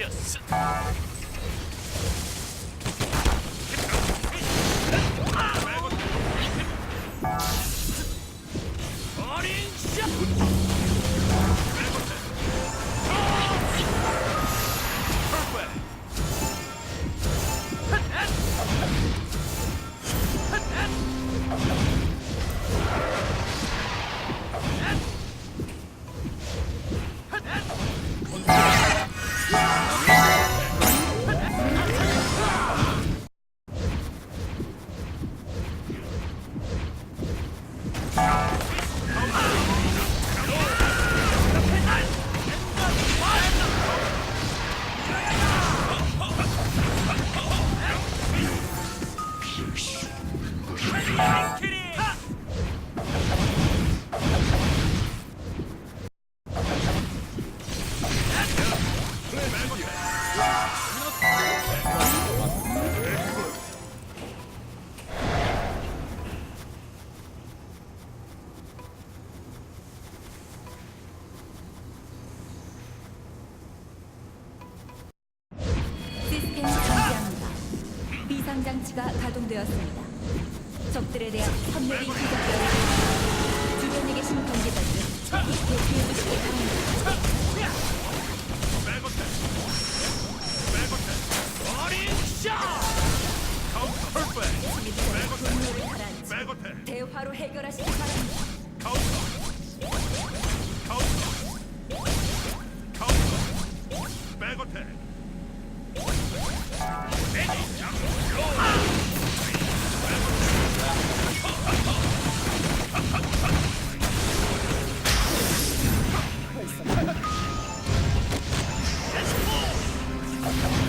것이었어. 시스템 정지합니다. 비상 장치가 가동되었습니다. 적들에 대한 선멸이 시작되었습니다. 주변에 계신 관계자들 문제요 바로 해결하시기 바랍니다. 카운터 카운터 카운터 백어택 매직 장로 벌써